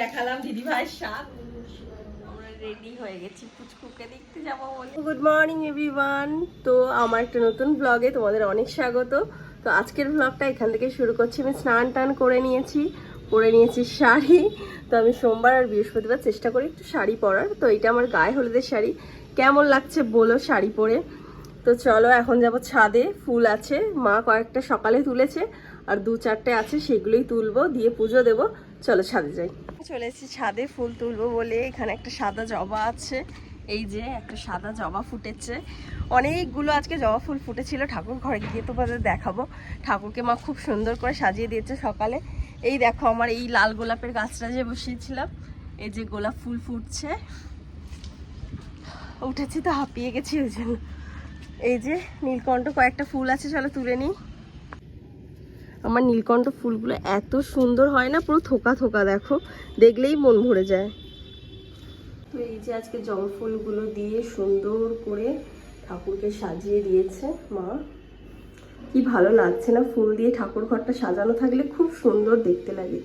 দেখালাম দিদি ভাইয়ের সাথ আমরা রেডি হয়ে গেছি পুচকুকে দেখতে যাব বলে। গুড মর্নিং এভরিওয়ান তো আমার একটা নতুন ব্লগে তোমাদের অনেক স্বাগত। তো আজকের ব্লগটা এখান থেকে শুরু করছি। আমি স্নান টান করে নিয়েছি পরে নিয়েছি শাড়ি। তো আমি সোমবার আর বৃহস্পতিবার চেষ্টা করি একটু শাড়ি পরার। তো এটা আমার গায়ে হলুদের শাড়ি। কেমন লাগছে বলো শাড়ি পরে। তো চলো এখন যাব ছাদে। ফুল আছে। মা কয়েকটা সকালে তুলেছে। আর দু চারটে আছে সেগুলোই তুলবো। দিয়ে পুজো দেবো। চলো ছাদে যাই। চলে এসেছি ছাদে ফুল তুলবো বলে। এখানে একটা সাদা জবা আছে। এই যে একটা সাদা জবা ফুটেছে। অনেকগুলো আজকে জবা ফুল ফুটেছিল। ঠাকুর ঘরে গিয়ে তোমাদের দেখাবো। ঠাকুরকে মা খুব সুন্দর করে সাজিয়ে দিয়েছে সকালে। এই দেখো আমার এই লাল গোলাপের গাছটা যে বসিয়েছিলাম, এই যে গোলাপ ফুল ফুটছে। উঠেছি তো হাঁপিয়ে গেছি ওই জন্য। এই যে নীলকণ্ঠ কয়েকটা ফুল আছে, চলো তুলে নিই। আমার নীলকণ্ঠ ফুলগুলো এত সুন্দর হয় না, পুরো থোকা থোকা, দেখো। দেখলেই মন ভরে যায়। তো এই যে আজকে জবা ফুলগুলো দিয়ে সুন্দর করে ঠাকুরকে সাজিয়ে দিয়েছে মা। কি ভালো লাগছে না ফুল দিয়ে ঠাকুর ঘরটা সাজানো থাকলে খুব সুন্দর দেখতে লাগে।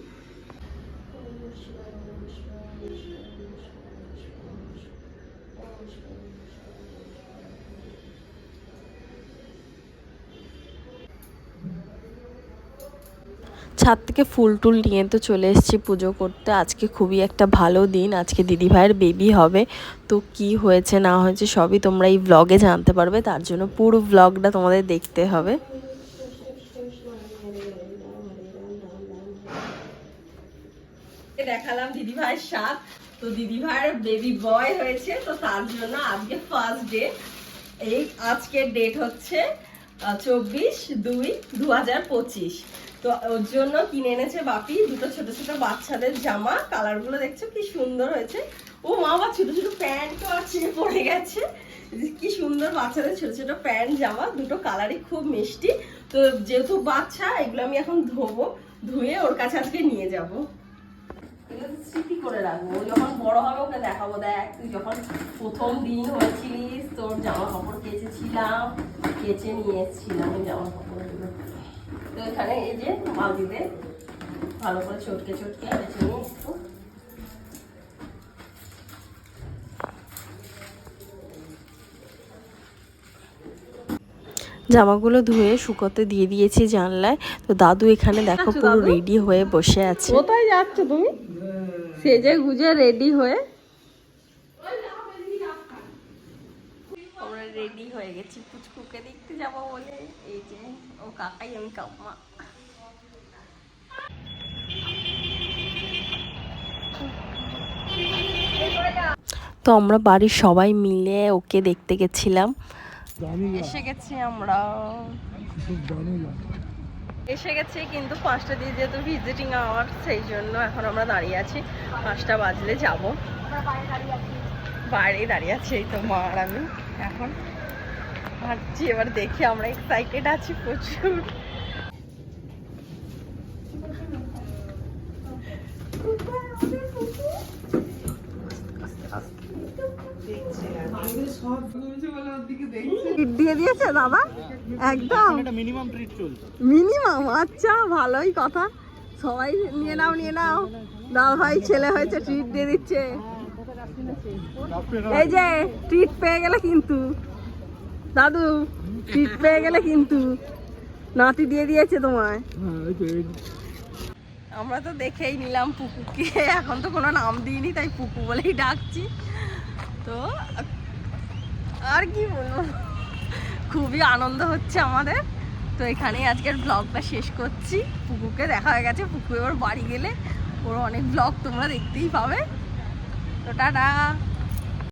ছাদ থেকে ফুল টুল নিয়ে তো চলে এসেছি পুজো করতে। আজকে খুবই একটা ভালো দিন। আজকে দিদিভাইয়ের বেবি হবে। তো কি হয়েছে না হয়েছে সবই তোমরা এই ব্লগে জানতে পারবে। তার জন্য পুরো ব্লগটা তোমাদের দেখতে হবে। দেখালাম দিদি ভাইয়ের সাথ তো দিদি ভাইয়ের বেবি বয় হয়েছে। তো তার জন্য আজকে ফার্স্ট ডে এই আজকের ডেট হচ্ছে চব্বিশ দুই দু হাজার পঁচিশ। তো ওর জন্য কিনে এনেছে বাপি দুটো ছোট ছোট বাচ্চাদের জামা কালারগুলো দেখছ কি সুন্দর হয়েছে। ও মা, আবার ছোট ছোট প্যান্টও আছে, পড়ে গেছে। কি সুন্দর বাচ্চাদের ছোট ছোট প্যান্ট, জামা, দুটো কালারই খুব মিষ্টি। তো যেহেতু বাচ্চা, এগুলো আমি এখন ধোবো, ধুয়ে ওর কাছে আজকে নিয়ে যাব। স্মৃতি করে রাখব। যখন বড় হবে, ওকে দেখাবো, দেখ, তুই যখন প্রথম দিন হয়েছিলিস, তোর জামা কাপড় কেচেছিলাম, কেচে নিয়ে এসেছিলাম জামা কাপড়গুলো তো এখানে এই যে ভালো করে চটকে চটকে বেছে নিয়ে একটু। জামাগুলো ধুয়ে শুকোতে দিয়ে দিয়েছি জানলায়। তো দাদু এখানে দেখো পুরো রেডি হয়ে বসে আছে। কোথায় যাচ্ছ তুমি? সেজে গুজে রেডি হয়ে আমরা রেডি হয়ে গেছি। পুচকুকে দেখতে যাব বলে। এই যে ও কাকাই আমি কাম্মা তো আমরা বাড়ির সবাই মিলে ওকে দেখতে গেছিলাম। এসে গেছি আমরা। এসে গেছি কিন্তু পাঁচটা দিয়ে যেহেতু ভিজিটিং আওয়ার সেই জন্য এখন আমরা দাঁড়িয়ে আছি। পাঁচটা বাজলে যাব। বাইরেই দাঁড়িয়ে আছি, এই তো মা আর আমি। এখন হাঁটছি এবার দেখি আমরা এক্সাইটেড আছি প্রচুর। দিয়ে দিয়েছে দাদা? একদম। মিনিমাম মিনিমাম আচ্ছা ভালোই কথা। সবাই নিয়ে নাও নিয়ে নাও। দাদা ভাই ছেলে হয়েছে ট্রিট দিয়ে দিচ্ছে। এই যে ট্রিট পেয়ে গেলে কিন্তু। দাদু ট্রিট পেয়ে গেলে কিন্তু। নাতি দিয়ে দিয়েছে তোমায়। আমরা তো দেখেই নিলাম পুকুকে এখন তো কোনো নাম দিইনি, তাই পুকু বলেই ডাকছি। তো, আর কি বলব? খুবই আনন্দ হচ্ছে আমাদের। তো এখানেই আজকের ব্লগটা শেষ করছি। পুকুকে দেখা হয়ে গেছে। পুকু এবার বাড়ি গেলে ওর অনেক ব্লগ তোমরা দেখতেই পাবে। তো টাটা